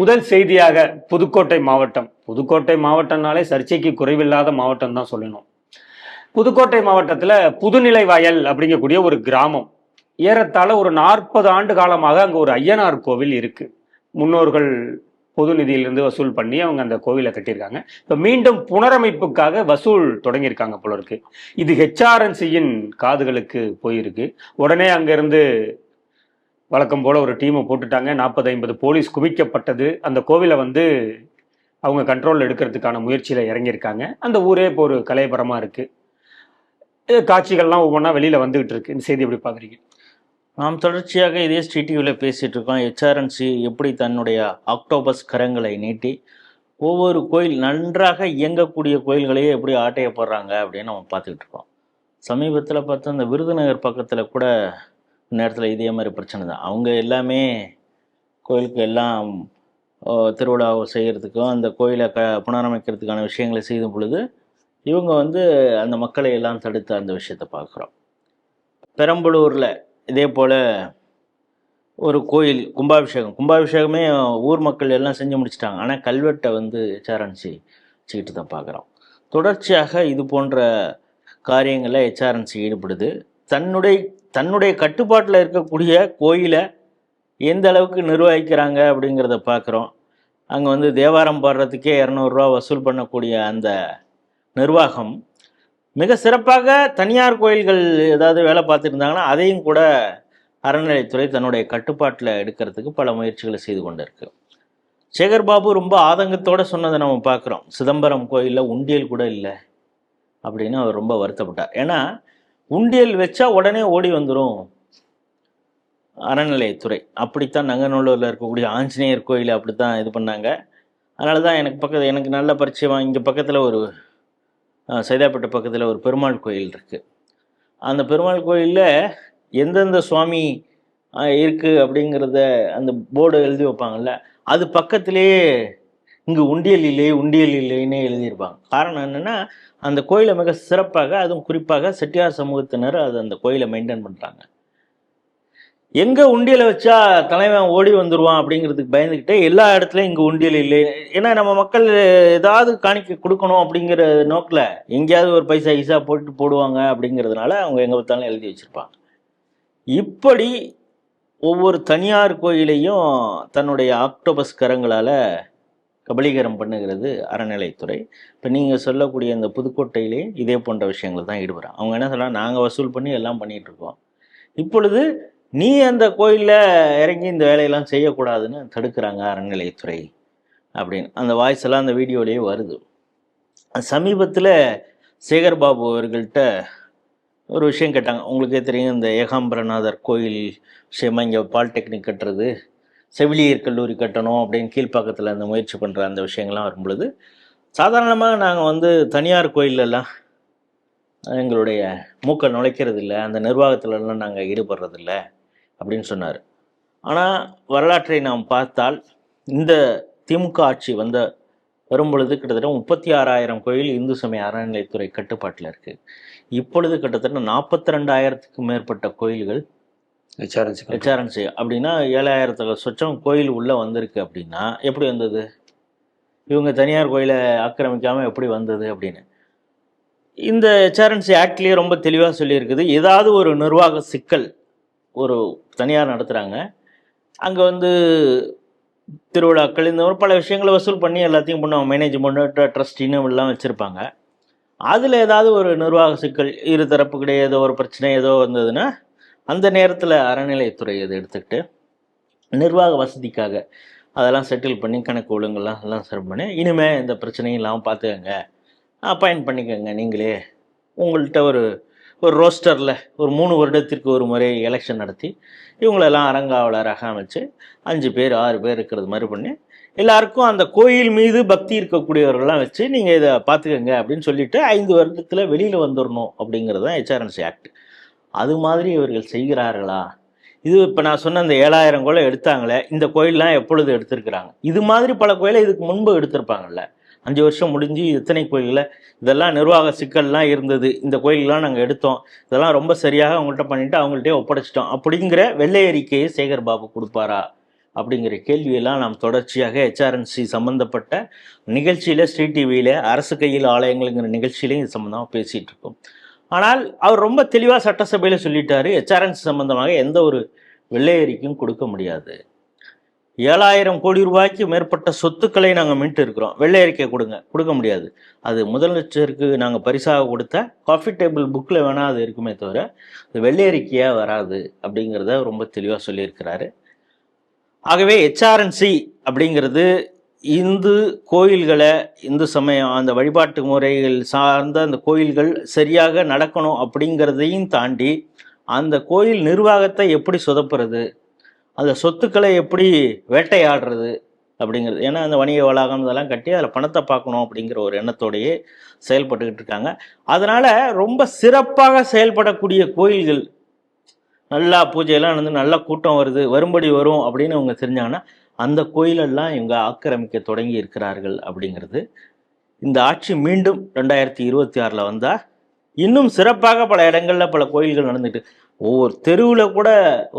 முதல் செய்தியாக புதுக்கோட்டை மாவட்டம். புதுக்கோட்டை மாவட்டம்னாலே சர்ச்சைக்கு குறைவில்லாத மாவட்டம் தான் சொல்லணும். புதுக்கோட்டை மாவட்டத்தில் புதுநிலை வயல் அப்படிங்கக்கூடிய ஒரு கிராமம். ஏறத்தாழ ஒரு நாற்பது ஆண்டு காலமாக அங்கே ஒரு ஐயனார் கோவில் இருக்குது முன்னோர்கள் பொது நிதியிலிருந்து வசூல் பண்ணி அவங்க அந்த கோவிலை கட்டியிருக்காங்க. இப்போ மீண்டும் புனரமைப்புக்காக வசூல் தொடங்கியிருக்காங்க போல இருக்கு. இது ஹெச்ஆர்என்சியின் காதுகளுக்கு போயிருக்கு. உடனே அங்கேருந்து வழக்கம் போல் ஒரு டீமை போட்டுட்டாங்க. நாற்பது ஐம்பது போலீஸ் குவிக்கப்பட்டது. அந்த கோவிலை வந்து அவங்க கண்ட்ரோல் எடுக்கிறதுக்கான முயற்சியில் இறங்கியிருக்காங்க. அந்த ஊரே இப்போ ஒரு கலையபரமாக இருக்குது காட்சிகள்லாம் ஒவ்வொன்றா வெளியில் வந்துகிட்டு இருக்கு. இந்த செய்தி எப்படி பார்க்குறீங்க? நாம் தொடர்ச்சியாக இதே ஸ்ட்ரீடிவியில் பேசிகிட்டு இருக்கோம். ஹெச்ஆர்என்சி எப்படி தன்னுடைய ஆக்டோபஸ் கரங்களை நீட்டி ஒவ்வொரு கோயில் நன்றாக இயங்கக்கூடிய கோயில்களையே எப்படி ஆட்டைய போடுறாங்க அப்படின்னு நம்ம பார்த்துக்கிட்டு இருக்கோம். சமீபத்தில் பார்த்தா இந்த விருதுநகர் பக்கத்தில் கூட நேரத்தில் இதே மாதிரி பிரச்சனை தான். அவங்க எல்லாமே கோயிலுக்கு எல்லாம் திருவிழாவை செய்கிறதுக்கும் அந்த கோயிலை க புனரமைக்கிறதுக்கான விஷயங்களை செய்யும் பொழுது இவங்க வந்து அந்த மக்களை எல்லாம் தடுத்து அந்த விஷயத்தை பார்க்குறோம். பெரம்பலூரில் இதே போல் ஒரு கோயில் கும்பாபிஷேகம். கும்பாபிஷேகமே ஊர் மக்கள் எல்லாம் செஞ்சு முடிச்சிட்டாங்க. ஆனால் கல்வெட்டை வந்து ஹெச்ஆர்என்சி வச்சுக்கிட்டு தான் பார்க்குறோம். தொடர்ச்சியாக இது போன்ற காரியங்களில் எச்ஆர்என்சி ஈடுபடுது. தன்னுடைய தன்னுடைய கட்டுப்பாட்டில் இருக்கக்கூடிய கோயிலை எந்த அளவுக்கு நிர்வகிக்கிறாங்க அப்படிங்கிறத பார்க்குறோம். அங்கே வந்து தேவாரம் பாடுறதுக்கே இரநூறுவா வசூல் பண்ணக்கூடிய அந்த நிர்வாகம். மிக சிறப்பாக தனியார் கோயில்கள் ஏதாவது வேலை பார்த்துருந்தாங்கன்னா அதையும் கூட அறநிலைத்துறை தன்னுடைய கட்டுப்பாட்டில் எடுக்கிறதுக்கு பல முயற்சிகளை செய்து கொண்டிருக்கு. சேகர் பாபு ரொம்ப ஆதங்கத்தோடு சொன்னதை நம்ம பார்க்குறோம். சிதம்பரம் கோயிலில் உண்டியல் கூட இல்லை அப்படின்னு அவர் ரொம்ப வருத்தப்பட்டார். ஏன்னா உண்டியல் வச்சா உடனே ஓடி வந்துடும் அறநிலையத்துறை. அப்படித்தான் நங்கநல்லூரில் இருக்கக்கூடிய ஆஞ்சநேயர் கோயில் அப்படி தான் இது பண்ணாங்க. அதனால தான் எனக்கு பக்கத்து எனக்கு நல்ல பரிச்சயமாக இங்கே பக்கத்தில் ஒரு சைதாப்பேட்டை பக்கத்தில் ஒரு பெருமாள் கோயில் இருக்குது அந்த பெருமாள் கோயிலில் எந்தெந்த சுவாமி இருக்குது இருக்கு அப்படிங்கிறத அந்த போர்டு எழுதி வைப்பாங்கல்ல அது பக்கத்திலேயே இங்கே உண்டியல் இல்லை உண்டியல் இல்லைன்னே எழுதியிருப்பாங்க. காரணம் என்னென்னா அந்த கோயிலை மிக சிறப்பாக அதுவும் குறிப்பாக செட்டியார் சமூகத்தினர் அது அந்த கோயிலை மெயின்டைன் பண்ணுறாங்க எங்கே உண்டியலை வச்சா தலைவன் ஓடி வந்துடுவான் அப்படிங்கிறதுக்கு பயந்துக்கிட்டே எல்லா இடத்துலையும் இங்கே உண்டியல் இல்லை. ஏன்னா நம்ம மக்கள் ஏதாவது காணிக்க கொடுக்கணும் அப்படிங்கிற நோக்கில் எங்கேயாவது ஒரு பைசா ஈஸா போட்டு போடுவாங்க அப்படிங்கிறதுனால அவங்க எங்கே பார்த்தாலும் எழுதி வச்சுருப்பாங்க. இப்படி ஒவ்வொரு தனியார் கோயிலையும் தன்னுடைய ஆக்டோபஸ் கரங்களால் கபலீகரம் பண்ணுகிறது அறநிலைத்துறை இப்போ நீங்கள் சொல்லக்கூடிய இந்த புதுக்கோட்டையிலே இதே போன்ற விஷயங்கள் தான் ஈடுபடுறாங்க. அவங்க என்ன சொல்லலாம் நாங்கள் வசூல் பண்ணி எல்லாம் பண்ணிகிட்ருக்கோம் இப்பொழுது நீ அந்த கோயிலில் இறங்கி இந்த வேலையெல்லாம் செய்யக்கூடாதுன்னு தடுக்கிறாங்க அறநிலையத்துறை அப்படின்னு. அந்த வாய்ஸ் எல்லாம் அந்த வீடியோலேயே வருது. சமீபத்தில் சேகர் பாபு அவர்கள்ட்ட ஒரு விஷயம் கேட்டாங்க. உங்களுக்கே தெரியும் இந்த ஏகாம்பரநாதர் கோயில் விஷயமா இங்கே பாலிடெக்னிக் கட்டுறது செவிலியர் கல்லூரி கட்டணும் அப்படின்னு கீழ்ப்பாக்கத்தில் அந்த முயற்சி பண்ணுற அந்த விஷயங்கள்லாம் வரும்பொழுது சாதாரணமாக நாங்கள் வந்து தனியார் கோயிலெல்லாம் எங்களுடைய மூக்கை நுழைக்கிறது இல்லை அந்த நிர்வாகத்திலலாம் நாங்கள் ஈடுபடுறதில்ல அப்படின்னு சொன்னார். ஆனால் வரலாற்றை நாம் பார்த்தால் இந்த திமுக ஆட்சி வந்த வரும்பொழுது கிட்டத்தட்ட முப்பத்தி ஆறாயிரம் கோயில் இந்து சமய அறநிலைத்துறை கட்டுப்பாட்டில் இருக்குது இப்பொழுது கிட்டத்தட்ட நாற்பத்தி ரெண்டாயிரத்துக்கும் மேற்பட்ட கோயில்கள் ஹெச்ஆர்என்சி ஹெச்ஆர்என்சி அப்படின்னா ஏழாயிரத்து சொச்சம் கோயில் உள்ளே வந்திருக்கு அப்படின்னா எப்படி வந்தது? இவங்க தனியார் கோயிலை ஆக்கிரமிக்காமல் எப்படி வந்தது அப்படின்னு. இந்த ஹெச்ஆர்என்சி ஆக்ட்லேயே ரொம்ப தெளிவாக சொல்லியிருக்குது. ஏதாவது ஒரு நிர்வாக சிக்கல் ஒரு தனியார் நடத்துகிறாங்க அங்கே வந்து திருவிழாக்கள் இந்த மாதிரி பல விஷயங்களை வசூல் பண்ணி எல்லாத்தையும் பண்ணுவாங்க மேனேஜ்மெண்ட் ட்ரஸ்டின்னு எல்லாம் வச்சுருப்பாங்க. அதில் ஏதாவது ஒரு நிர்வாக சிக்கல் இரு தரப்புக்கிடையே ஏதோ ஒரு பிரச்சனை ஏதோ வந்ததுன்னா அந்த நேரத்தில் அறநிலையத்துறை அதை எடுத்துக்கிட்டு நிர்வாக வசதிக்காக அதெல்லாம் செட்டில் பண்ணி கணக்கு ஒழுங்கெல்லாம் எல்லாம் சரி பண்ணி இனிமேல் இந்த பிரச்சனையும் இல்லாமல் பார்த்துக்கங்க அப்பாயின்ட் பண்ணிக்கோங்க நீங்களே. உங்கள்கிட்ட ஒரு ஒரு ரோஸ்டரில் ஒரு மூணு வருடத்திற்கு ஒரு முறை எலெக்ஷன் நடத்தி இவங்களெல்லாம் அரங்காவலராக அமைச்சு அஞ்சு பேர் ஆறு பேர் இருக்கிறது மாதிரி பண்ணி எல்லாருக்கும் அந்த கோயில் மீது பக்தி இருக்கக்கூடியவர்கள்லாம் வச்சு நீங்கள் இதை பார்த்துக்கங்க அப்படின்னு சொல்லிட்டு ஐந்து வருடத்தில் வெளியில் வந்துடணும் அப்படிங்கிறது தான் ஹெச்ஆர்என்சி ஆக்ட் அது மாதிரி இவர்கள் செய்கிறார்களா? இது இப்போ நான் சொன்ன அந்த ஏழாயிரம் கோலை எடுத்தாங்களே இந்த கோயிலெலாம் எப்பொழுது எடுத்திருக்கிறாங்க? இது மாதிரி பல கோயிலை இதுக்கு முன்பு எடுத்திருப்பாங்கல்ல. அஞ்சு வருஷம் முடிஞ்சு எத்தனை கோயிலில் இதெல்லாம் நிர்வாக சிக்கல்லாம் இருந்தது. இந்த கோயிலெலாம் நாங்கள் எடுத்தோம். இதெல்லாம் ரொம்ப சரியாக அவங்கள்ட்ட பண்ணிட்டு அவங்கள்ட்டே ஒப்படைச்சிட்டோம். அப்படிங்கிற வெள்ளை அறிக்கையை சேகர் பாபு கொடுப்பாரா? அப்படிங்கிற கேள்வியெல்லாம் நாம் தொடர்ச்சியாக ஹெச்ஆர்என்சி சம்மந்தப்பட்ட நிகழ்ச்சியில் ஸ்ரீ டிவியில் அரசு கையில் ஆலயங்கள்ங்கிற நிகழ்ச்சியிலையும் இது சம்மந்தமாக பேசிகிட்டு இருக்கோம். ஆனால் அவர் ரொம்ப தெளிவாக சட்டசபையில் சொல்லிட்டாரு ஹெச்ஆர்என்சி சம்பந்தமாக எந்த ஒரு வெள்ளையறிக்கையும் கொடுக்க முடியாது. ஏழாயிரம் கோடி ரூபாய்க்கு மேற்பட்ட சொத்துக்களை நாங்கள் மீட்டு இருக்கிறோம். வெள்ளை அறிக்கை கொடுங்க. கொடுக்க முடியாது. அது முதலமைச்சருக்கு நாங்கள் பரிசாக கொடுத்த காஃபி டேபிள் புக்கில் வேணால் அது இருக்குமே தவிர அது வெள்ளை அறிக்கையாக வராது அப்படிங்கிறத ரொம்ப தெளிவாக சொல்லியிருக்கிறாரு. ஆகவே ஹெச்ஆர்என்சி அப்படிங்கிறது இந்து கோயில்களை இந்து சமயம் அந்த வழிபாட்டு முறைகள் சார்ந்த அந்த கோயில்கள் சரியாக நடக்கணும் அப்படிங்கிறதையும் தாண்டி அந்த கோயில் நிர்வாகத்தை எப்படி சொதப்புறது அந்த சொத்துக்களை எப்படி வேட்டையாடுறது அப்படிங்கிறது ஏன்னா அந்த வணிக வளாகம் இதெல்லாம் கட்டி அதில் பணத்தை பார்க்கணும் அப்படிங்கிற ஒரு எண்ணத்தோடையே செயல்பட்டுக்கிட்டு இருக்காங்க. அதனால் ரொம்ப சிறப்பாக செயல்படக்கூடிய கோயில்கள் நல்லா பூஜையெல்லாம் நடந்து நல்லா கூட்டம் வருது வரும்படி வரும் அப்படின்னு அவங்க தெரிஞ்சாங்கன்னா அந்த கோயிலெல்லாம் இவங்க ஆக்கிரமிக்க தொடங்கி இருக்கிறார்கள் அப்படிங்கிறது. இந்த ஆட்சி மீண்டும் ரெண்டாயிரத்தி இருபத்தி ஆறில் வந்தால் இன்னும் சிறப்பாக பல இடங்களில் பல கோயில்கள் நடந்துட்டு ஒவ்வொரு தெருவில் கூட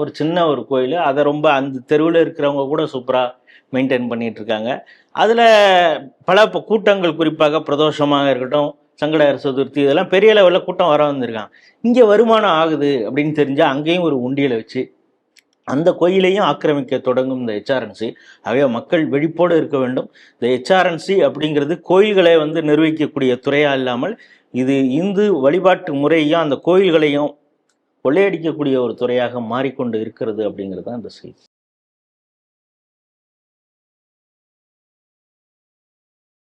ஒரு சின்ன ஒரு கோயில் அதை ரொம்ப அந்த தெருவில் இருக்கிறவங்க கூட சூப்பராக மெயின்டைன் பண்ணிகிட்ருக்காங்க இருக்காங்க. அதில் பல இப்போ கூட்டங்கள் குறிப்பாக பிரதோஷமாக இருக்கட்டும் சங்கடகர சதுர்த்தி இதெல்லாம் பெரிய லெவலில் கூட்டம் வர வந்திருக்காங்க. இங்கே வருமானம் ஆகுது அப்படின்னு தெரிஞ்சால் அங்கேயும் ஒரு உண்டியலை வச்சு அந்த கோயிலையும் ஆக்கிரமிக்க தொடங்கும் இந்த ஹெச்ஆர்என்சி ஆகவே மக்கள் விழிப்போடு இருக்க வேண்டும். இந்த ஹெச்ஆர்என்சி அப்படிங்கிறது கோயில்களை வந்து நிர்வகிக்கக்கூடிய துறையாக இல்லாமல் இது இந்து வழிபாட்டு முறையையும் அந்த கோயில்களையும் கொள்ளையடிக்கக்கூடிய ஒரு துறையாக மாறிக்கொண்டு இருக்கிறது அப்படிங்கிறது தான் இந்த செய்தி.